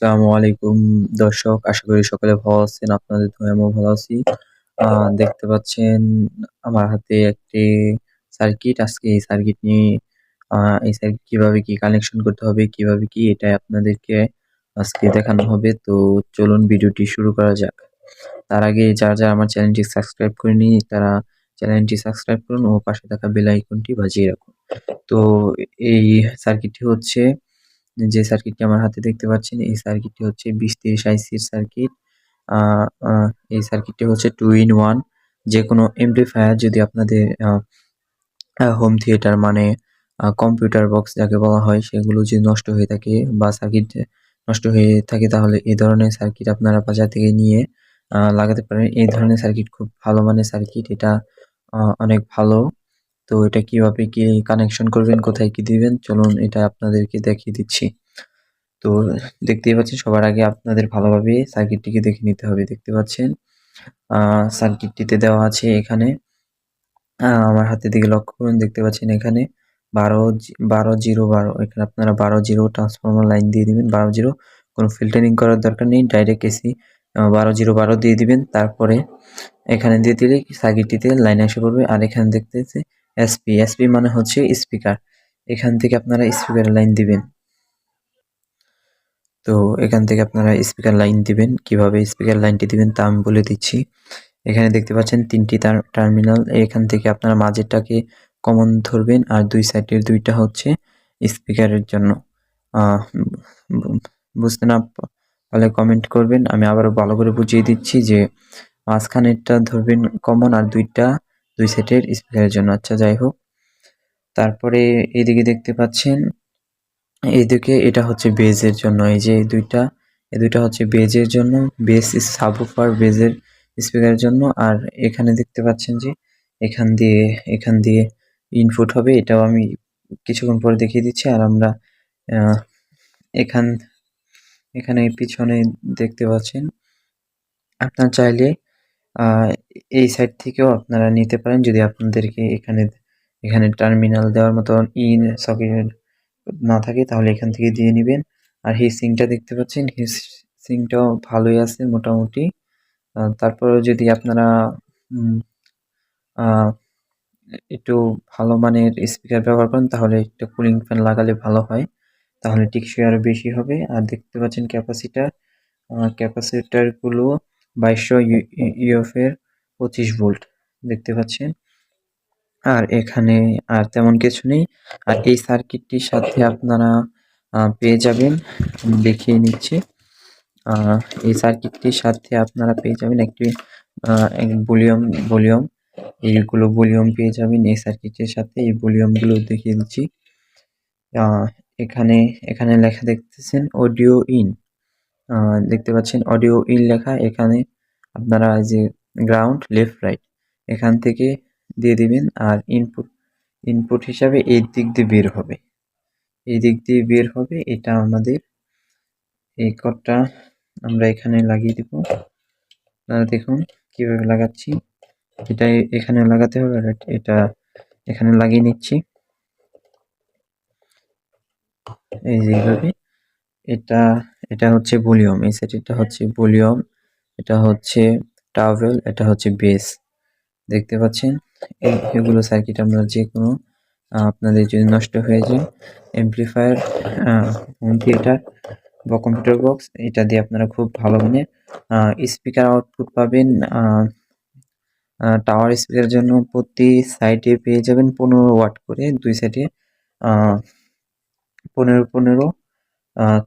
আসসালামু আলাইকুম, দর্শক, আশা করি সকলে ভালো আছেন, আপনাদের আমিও ভালো আছি। দেখতে পাচ্ছেন আমার হাতে একটি সার্কিট, আজকে এই সার্কিট নিয়ে এই সার্কিট কীভাবে কি কানেকশন করতে হবে, কীভাবে কি এটা আপনাদেরকে আজকে দেখানো হবে। তো চলুন ভিডিওটি শুরু করা যাক। তার আগে যারা যারা আমার চ্যানেলটি সাবস্ক্রাইব করেনি তারা চ্যানেলটি সাবস্ক্রাইব করুন ও পাশে থাকা বেল আইকনটি বাজিয়ে রাখুন। তো এই সার্কিটটি হচ্ছে যে সার্কিটটি আমার হাতে দেখতে পাচ্ছেন, এই সার্কিটটি হচ্ছে বিশ তিরিশ আইসির সার্কিট এই সার্কিটটি হচ্ছে টু ইন ওয়ান যে কোনো এমপ্লিফায়ার যদি আপনাদের হোম থিয়েটার মানে কম্পিউটার বক্স যাকে বলা হয়, সেগুলো যদি নষ্ট হয়ে থাকে বা সার্কিট নষ্ট হয়ে থাকে, তাহলে এই ধরনের সার্কিট আপনারা বাজার থেকে নিয়ে লাগাতে পারেন। এই ধরনের সার্কিট খুব ভালো মানের সার্কিট এটা অনেক ভালো। তো এটা কীভাবে কি কানেকশন করবেন, কোথায় কি দিবেন? চলুন এটা আপনাদেরকে দেখিয়ে দিচ্ছি। তো দেখতেই পাচ্ছেন, সবার আগে আপনাদের ভালোভাবে সার্কিটটিকে দেখে নিতে হবে। দেখতে পাচ্ছেন সার্কিটটিতে দেওয়া আছে এখানে। আমার হাতের দিকে লক্ষ্য করুন, দেখতে পাচ্ছেন এখানে বারো বারো জিরো বারো। এখানে আপনারা বারো জিরো ট্রান্সফর্মার লাইন দিয়ে দিবেন। বারো জিরো, কোনো ফিল্টারিং করার দরকার নেই ডাইরেক্ট এসি বারো জিরো বারো দিয়ে দিবেন। তারপরে এখানে দিয়ে দিলে সার্কিটটিতে লাইন আসে পড়বে। আর এখানে দেখতেছে এসপি এসপি মানে হচ্ছে স্পিকার এখান থেকে আপনারা স্পিকার লাইন দিবেন। তো এখান থেকে আপনারা স্পিকার লাইন দিবেন। কীভাবে স্পিকার লাইনটি দিবেন তা আমি বলে দিচ্ছি। এখানে দেখতে পাচ্ছেন তিনটি তার টার্মিনাল এখান থেকে আপনারা মাঝেরটাকে কমন ধরবেন আর দুই সাইডের দুইটা হচ্ছে স্পিকারের জন্য। বুঝতে না পারলে কমেন্ট করবেন। আমি আবারও ভালো করে বুঝিয়ে দিচ্ছি যে মাঝখানেরটা ধরবেন কমন আর দুইটা দুই সেটের স্পিকারের জন্য। আচ্ছা যাই হোক। তারপরে এদিকে দেখতে পাচ্ছেন এদিকে এটা হচ্ছে বেজের জন্য। এই যে দুইটা, এই দুইটা হচ্ছে বেজের জন্য। বেস সাবুফার বেজের স্পিকারের জন্য। আর এখানে দেখতে পাচ্ছেন যে, এখান দিয়ে এখান দিয়ে ইনপুট হবে। এটাও আমি কিছুক্ষণ পরে দেখিয়ে দিচ্ছি। আর আমরা এখান, এখানে পিছনে দেখতে পাচ্ছেন। আপনার চাইলে এই সাইড থেকেও আপনারা নিতে পারেন যদি আপনাদেরকে এখানে এখানে টার্মিনাল দেওয়ার মতো ইন সকেট না থাকে তাহলে এখান থেকে দিয়ে নেবেন আর সিংটা দেখতে পাচ্ছেন সিংটাও ভালোই আছে মোটামুটি তারপরেও যদি আপনারা একটু ভালো মানের স্পিকার ব্যবহার করেন তাহলে একটা কুলিং ফ্যান লাগালে ভালো হয় তাহলে টিকসই আরও বেশি হবে আর দেখতে পাচ্ছেন ক্যাপাসিটার ক্যাপাসিটারগুলো বাইশশো ইউএফের পঁচিশ ভোল্ট দেখতে পাচ্ছেন। আর এখানে আর তেমন কিছু নেই। আর এই সার্কিটটির সাথে আপনারা পেয়ে যাবেন। দেখিয়ে নিচ্ছি। এই সার্কিটটির সাথে আপনারা পেয়ে যাবেন একটি ভলিউম ভলিউম। এইগুলো ভলিউম পেয়ে যাবেন এই সার্কিটের সাথে। এই ভলিউমগুলো দেখিয়ে দিচ্ছি। এখানে এখানে লেখা দেখতেছেন অডিও ইন। দেখতে পাচ্ছেন অডিও ইন লেখা। এখানে আপনারা যে গ্রাউন্ড লেফট রাইট এখান থেকে দিয়ে দিবেন আর ইনপুট ইনপুট হিসাবে এই দিক দিয়ে বের হবে। এই দিক দিয়ে বের হবে, এটা আমাদের এই কটটা আমরা এখানে লাগিয়ে দিব। আপনারা দেখুন কীভাবে লাগাচ্ছি। এটা এখানে লাগাতে হবে, আর এটা এখানে লাগিয়ে নিচ্ছি। এই যেভাবে এটা এটা হচ্ছে ভলিউম, এই সাইডটা হচ্ছে ভলিউম, এটা হচ্ছে টাওয়েল, এটা হচ্ছে বেস। দেখতে পাচ্ছেন? এগুলো সার্কিট আমরা যে কোনো আপনাদের যদি নষ্ট হয়ে যায় এমপ্লিফায়ার হোম থিয়েটার বা কম্পিউটার বক্স এটা দিয়ে আপনারা খুব ভালো মানে স্পিকার আউটপুট পাবেন টাওয়ার স্পিকারের জন্য প্রতি সাইডে পেয়ে যাবেন পনেরো ওয়াট করে, দুই সাইডে পনেরো পনেরো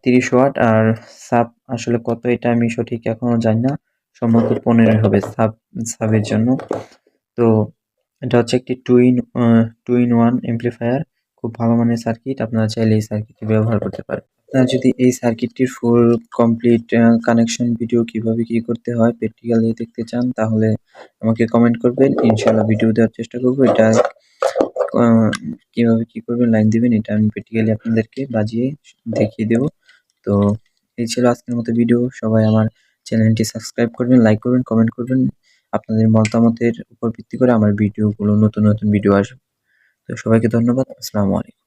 তিরিশ ওয়াট আর সাপ আসলে কত এটা আমি সঠিক এখনও জানি না। সম্ভবত পনেরো হবে সাব, সাবের জন্য। তো এটা হচ্ছে একটি two in two in one amplifier খুব ভালো মানের সার্কিট আপনারা চাইলে এই সার্কিটটি ব্যবহার করতে পারেন। আপনারা যদি এই সার্কিটটির ফুল কমপ্লিট কানেকশন ভিডিও কীভাবে কি করতে হয় প্র্যাকটিক্যালি দেখতে চান, তাহলে আমাকে কমেন্ট করবেন। ইনশাল্লাহ ভিডিও দেওয়ার চেষ্টা করব। এটা কীভাবে কি করবেন লাইন দিবেন, এটা আমি প্র্যাকটিক্যালি আপনাদেরকে বাজিয়ে দেখিয়ে দেব। তো এই ছিল আজকের মতো ভিডিও সবাই আমার চ্যানেলটি সাবস্ক্রাইব করবেন লাইক করবেন কমেন্ট করবেন। আপনাদের মতামতের উপর ভিত্তি করে আমার ভিডিওগুলো, নতুন নতুন ভিডিও আসবে। তো সবাইকে ধন্যবাদ, আসসালামু আলাইকুম।